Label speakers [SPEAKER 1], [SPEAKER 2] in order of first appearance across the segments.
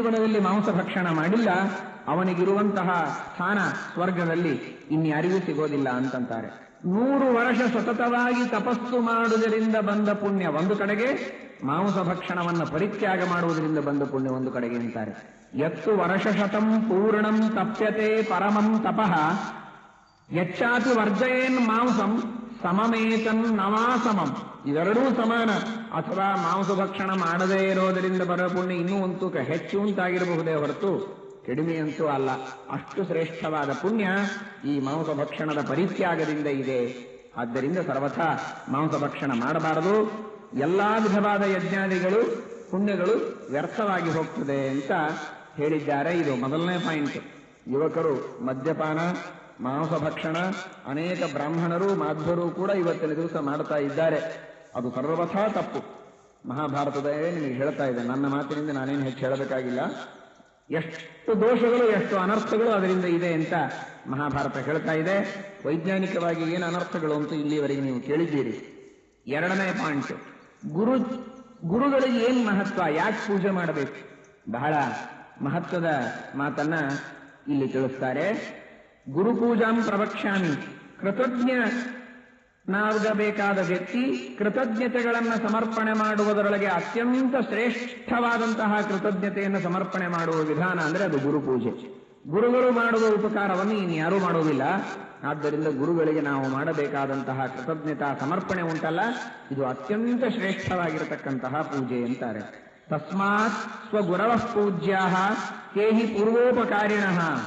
[SPEAKER 1] ಜೀವನದಲ್ಲಿ ಮಾಂಸ ಭಕ್ಷಣ ಮಾಡಿಲ್ಲ, ಅವನಿಗಿರುವಂತಹ ಸ್ಥಾನ ಸ್ವರ್ಗದಲ್ಲಿ ಇನ್ಯಾರಿಗೂ ಸಿಗೋದಿಲ್ಲ ಅಂತಂತಾರೆ. ನೂರು ವರ್ಷ ಸತತವಾಗಿ ತಪಸ್ಸು ಮಾಡುವುದರಿಂದ ಬಂದ ಪುಣ್ಯ ಒಂದು ಕಡೆಗೆ, ಮಾಂಸ ಭಕ್ಷಣವನ್ನು ಪರಿತ್ಯಾಗ ಮಾಡುವುದರಿಂದ ಬಂದ ಪುಣ್ಯ ಒಂದು ಕಡೆಗೆ ಅಂತಾರೆ. ಎತ್ತು ವರ್ಷ ಶತಂ ಪೂರ್ಣಂ ತಪ್ಯತೆ ಪರಮಂ ತಪಃ ಯಚ್ಚಾತಿ ವರ್ಜಯೇನ್ ಮಾಂಸಂ ಸಮಮೇತನ್ ನವಾಸಮಂ ಇವೆರಡೂ ಸಮಾನ. ಅಥವಾ ಮಾಂಸ ಭಕ್ಷಣ ಮಾಡದೇ ಇರೋದರಿಂದ ಬರೋ ಪುಣ್ಯ ಇನ್ನೂ ಒಂದು ತೂಕ ಹೆಚ್ಚು ಉಂಟಾಗಿರಬಹುದೇ ಹೊರತು ಕಡಿಮೆಯಂತೂ ಅಲ್ಲ. ಅಷ್ಟು ಶ್ರೇಷ್ಠವಾದ ಪುಣ್ಯ ಈ ಮಾಂಸ ಭಕ್ಷಣದ ಪರಿತ್ಯಾಗದಿಂದ ಇದೆ. ಆದ್ದರಿಂದ ಸರ್ವಥಾ ಮಾಂಸ ಭಕ್ಷಣ ಮಾಡಬಾರದು. ಎಲ್ಲಾ ವಿಧವಾದ ಯಜ್ಞಾದಿಗಳು, ಪುಣ್ಯಗಳು ವ್ಯರ್ಥವಾಗಿ ಹೋಗ್ತದೆ ಅಂತ ಹೇಳಿದ್ದಾರೆ. ಇದು ಮೊದಲನೇ ಪಾಯಿಂಟ್. ಯುವಕರು ಮದ್ಯಪಾನ ಮಾಂಸ ಭಕ್ಷಣ, ಅನೇಕ ಬ್ರಾಹ್ಮಣರು, ಮಾಧ್ವರು ಕೂಡ ಇವತ್ತಿನ ದಿವಸ ಮಾಡ್ತಾ ಇದ್ದಾರೆ. ಅದು ಸರ್ವಥಾ ತಪ್ಪು. ಮಹಾಭಾರತದ ನಿಮಗೆ ಹೇಳ್ತಾ ಇದೆ ನನ್ನ ಮಾತಿನಿಂದ ನಾನೇನು ಹೆಚ್ಚು ಹೇಳಬೇಕಾಗಿಲ್ಲ. ಎಷ್ಟು ದೋಷಗಳು, ಎಷ್ಟು ಅನರ್ಥಗಳು ಅದರಿಂದ ಇದೆ ಅಂತ ಮಹಾಭಾರತ ಹೇಳ್ತಾ ಇದೆ. ವೈಜ್ಞಾನಿಕವಾಗಿ ಏನು ಅನರ್ಥಗಳು ಅಂತ ಇಲ್ಲಿವರೆಗೆ ನೀವು ಕೇಳಿದ್ದೀರಿ. ಎರಡನೇ ಪಾಯಿಂಟ್. ಗುರು, ಗುರುಗಳಿಗೆ ಏನ್ ಮಹತ್ವ? ಯಾಕೆ ಪೂಜೆ ಮಾಡಬೇಕು? ಬಹಳ ಮಹತ್ವದ ಮಾತನ್ನ ಇಲ್ಲಿ ತಿಳಿಸ್ತಾರೆ. ಗುರುಪೂಜಾಂ ಪ್ರವಕ್ಷ್ಯಾಮಿ. ಕೃತಜ್ಞ ನಾಗಬೇಕಾದ ವ್ಯಕ್ತಿ ಕೃತಜ್ಞತೆಗಳನ್ನು ಸಮರ್ಪಣೆ ಮಾಡುವುದರೊಳಗೆ ಅತ್ಯಂತ ಶ್ರೇಷ್ಠವಾದಂತಹ ಕೃತಜ್ಞತೆಯನ್ನು ಸಮರ್ಪಣೆ ಮಾಡುವ ವಿಧಾನ ಅಂದ್ರೆ ಅದು ಗುರುಪೂಜೆ. ಗುರುಗಳು ಮಾಡುವ ಉಪಕಾರವನ್ನು ಇನ್ಯಾರೂ ಮಾಡುವುದಿಲ್ಲ. ಆದ್ದರಿಂದ ಗುರುಗಳಿಗೆ ನಾವು ಮಾಡಬೇಕಾದಂತಹ ಕೃತಜ್ಞತಾ ಸಮರ್ಪಣೆ ಉಂಟಲ್ಲ, ಇದು ಅತ್ಯಂತ ಶ್ರೇಷ್ಠವಾಗಿರತಕ್ಕಂತಹ ಪೂಜೆ ಅಂತಾರೆ. ತಸ್ಮಾತ್ ಸ್ವಗುರವ ಪೂಜ್ಯಾ ಕೇಹಿ ಪೂರ್ವೋಪಕಾರಿಣಃ.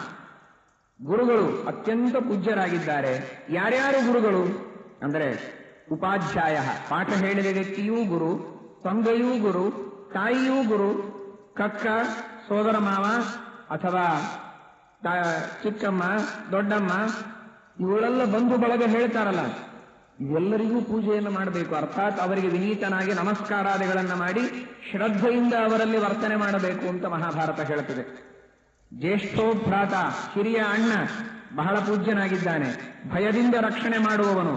[SPEAKER 1] ಗುರುಗಳು ಅತ್ಯಂತ ಪೂಜ್ಯರಾಗಿದ್ದಾರೆ. ಯಾರ್ಯಾರು ಗುರುಗಳು? ಅಂದರೆ ಉಪಾಧ್ಯಾಯ, ಪಾಠ ಹೇಳಿದ ವ್ಯಕ್ತಿಯೂ ಗುರು, ತಂದೆಯೂ ಗುರು, ತಾಯಿಯೂ ಗುರು, ಕಕ್ಕ, ಸೋದರ ಮಾವ ಅಥವಾ ಚಿಕ್ಕಮ್ಮ, ದೊಡ್ಡಮ್ಮ ಇವಳೆಲ್ಲ ಬಂಧು ಬಳಗ ಹೇಳ್ತಾರಲ್ಲ. ಎಲ್ಲರಿಗೂ ಪೂಜೆಯನ್ನು ಮಾಡಬೇಕು. ಅರ್ಥಾತ್ ಅವರಿಗೆ ವಿನೀತನಾಗಿ ನಮಸ್ಕಾರಾದಿಗಳನ್ನು ಮಾಡಿ ಶ್ರದ್ಧೆಯಿಂದ ಅವರಲ್ಲಿ ವರ್ತನೆ ಮಾಡಬೇಕು ಅಂತ ಮಹಾಭಾರತ ಹೇಳುತ್ತದೆ. ಜ್ಯೇಷ್ಠೋಭ್ರಾತ ಹಿರಿಯ ಅಣ್ಣ ಬಹಳ ಪೂಜ್ಯನಾಗಿದ್ದಾನೆ. ಭಯದಿಂದ ರಕ್ಷಣೆ ಮಾಡುವವನು,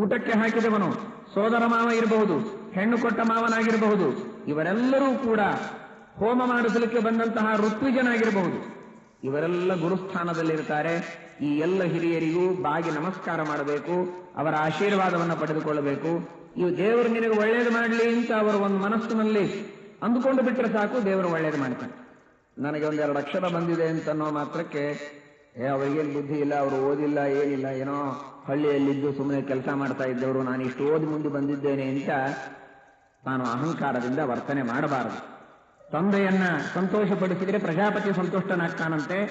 [SPEAKER 1] ಊಟಕ್ಕೆ ಹಾಕಿದವನು, ಸೋದರ ಮಾವ ಇರಬಹುದು, ಹೆಣ್ಣು ಕೊಟ್ಟ ಮಾವನಾಗಿರಬಹುದು, ಇವರೆಲ್ಲರೂ ಕೂಡ ಹೋಮ ಮಾಡಿಸಲಿಕ್ಕೆ ಬಂದಂತಹ ಋತ್ವಿಜನಾಗಿರಬಹುದು. ಇವರೆಲ್ಲ ಗುರುಸ್ಥಾನದಲ್ಲಿರ್ತಾರೆ ಈ ಎಲ್ಲ ಹಿರಿಯರಿಗೂ ಬಾಗಿ ನಮಸ್ಕಾರ ಮಾಡಬೇಕು, ಅವರ ಆಶೀರ್ವಾದವನ್ನು ಪಡೆದುಕೊಳ್ಳಬೇಕು. ಇವು ದೇವರು ನಿನಗೆ ಒಳ್ಳೇದು ಮಾಡಲಿ ಅಂತ ಅವರು ಒಂದು ಮನಸ್ಸಿನಲ್ಲಿ ಅಂದುಕೊಂಡು ಬಿಟ್ಟರೆ ಸಾಕು, ದೇವರು ಒಳ್ಳೇದು ಮಾಡ್ತಾನೆ. ನನಗೆ ಒಂದೆರಡು ಅಕ್ಷರ ಬಂದಿದೆ ಅಂತನ್ನೋ ಮಾತ್ರಕ್ಕೆ, ಏ, ಅವರಿಗೇನು ಬುದ್ಧಿ ಇಲ್ಲ, ಅವರು ಓದಿಲ್ಲ, ಏನಿಲ್ಲ, ಏನೋ ಹಳ್ಳಿಯಲ್ಲಿದ್ದು ಸುಮ್ಮನೆ ಕೆಲಸ ಮಾಡ್ತಾ ಇದ್ದವರು, ನಾನು ಇಷ್ಟು ಓದಿ ಮುಂದೆ ಬಂದಿದ್ದೇನೆ ಅಂತ ನಾನು ಅಹಂಕಾರದಿಂದ ವರ್ತನೆ ಮಾಡಬಾರದು. ತಂದೆಯನ್ನ ಸಂತೋಷಪಡಿಸಿದರೆ ಪ್ರಜಾಪತಿ ಸಂತುಷ್ಟನಾಗ್ತಾನಂತೆ,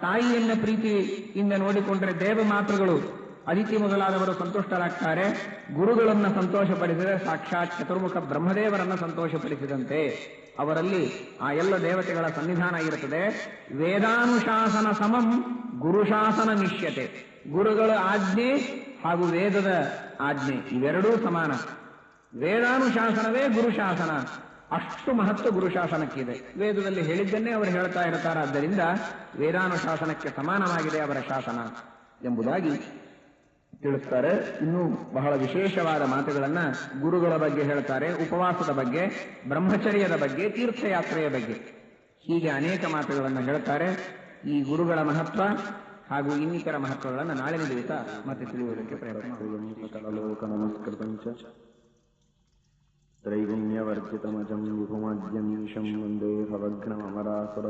[SPEAKER 1] ತಾಯಿಯನ್ನ ಪ್ರೀತಿಯಿಂದ ನೋಡಿಕೊಂಡ್ರೆ ದೇವ ಮಾತೃಗಳು ಅದಿತಿ ಮೊದಲಾದವರು ಸಂತುಷ್ಟರಾಗ್ತಾರೆ. ಗುರುಗಳನ್ನು ಸಂತೋಷಪಡಿಸಿದರೆ ಸಾಕ್ಷಾತ್ ಚತುರ್ಮುಖ ಬ್ರಹ್ಮದೇವರನ್ನ ಸಂತೋಷಪಡಿಸಿದಂತೆ. ಅವರಲ್ಲಿ ಆ ಎಲ್ಲ ದೇವತೆಗಳ ಸನ್ನಿಧಾನ ಇರುತ್ತದೆ. ವೇದಾನುಶಾಸನ ಸಮಂ ಗುರುಶಾಸನ ನಿಶ್ಯತೆ ಗುರುಗಳ ಆಜ್ಞೆ ಹಾಗೂ ವೇದದ ಆಜ್ಞೆ ಇವೆರಡೂ ಸಮಾನ. ವೇದಾನುಶಾಸನವೇ ಗುರುಶಾಸನ. ಅಷ್ಟು ಮಹತ್ವ ಗುರುಶಾಸನಕ್ಕಿದೆ. ವೇದದಲ್ಲಿ ಹೇಳಿದ್ದನ್ನೇ ಅವರು ಹೇಳ್ತಾ ಇರ್ತಾರಾದ್ದರಿಂದ ವೇದಾನುಶಾಸನಕ್ಕೆ ಸಮಾನವಾಗಿದೆ ಅವರ ಶಾಸನ ಎಂಬುದಾಗಿ ತಿಳಿಸ್ತಾರೆ ಇನ್ನು ಬಹಳ ವಿಶೇಷವಾದ ಮಾತುಗಳನ್ನ ಗುರುಗಳ ಬಗ್ಗೆ ಹೇಳ್ತಾರೆ ಉಪವಾಸದ ಬಗ್ಗೆ ಬ್ರಹ್ಮಚರ್ಯದ ಬಗ್ಗೆ ತೀರ್ಥಯಾತ್ರೆಯ ಬಗ್ಗೆ ಹೀಗೆ ಅನೇಕ ಮಾತುಗಳನ್ನು ಹೇಳ್ತಾರೆ ಈ ಗುರುಗಳ ಮಹತ್ವ ಹಾಗೂ ಇನ್ನಿತರ ಮಹತ್ವಗಳನ್ನು ನಾಳಿನ ದಿವಸ ಮತ್ತೆ ತಿಳಿಯುವುದಕ್ಕೆ ಪ್ರಯತ್ನ ಮಾಡೋಣ.
[SPEAKER 2] सकललोकनमस्कृतं च त्रैगुण्यवर्जितमजं विभुमद्यमीशं वन्दे भवघ्नममरासुर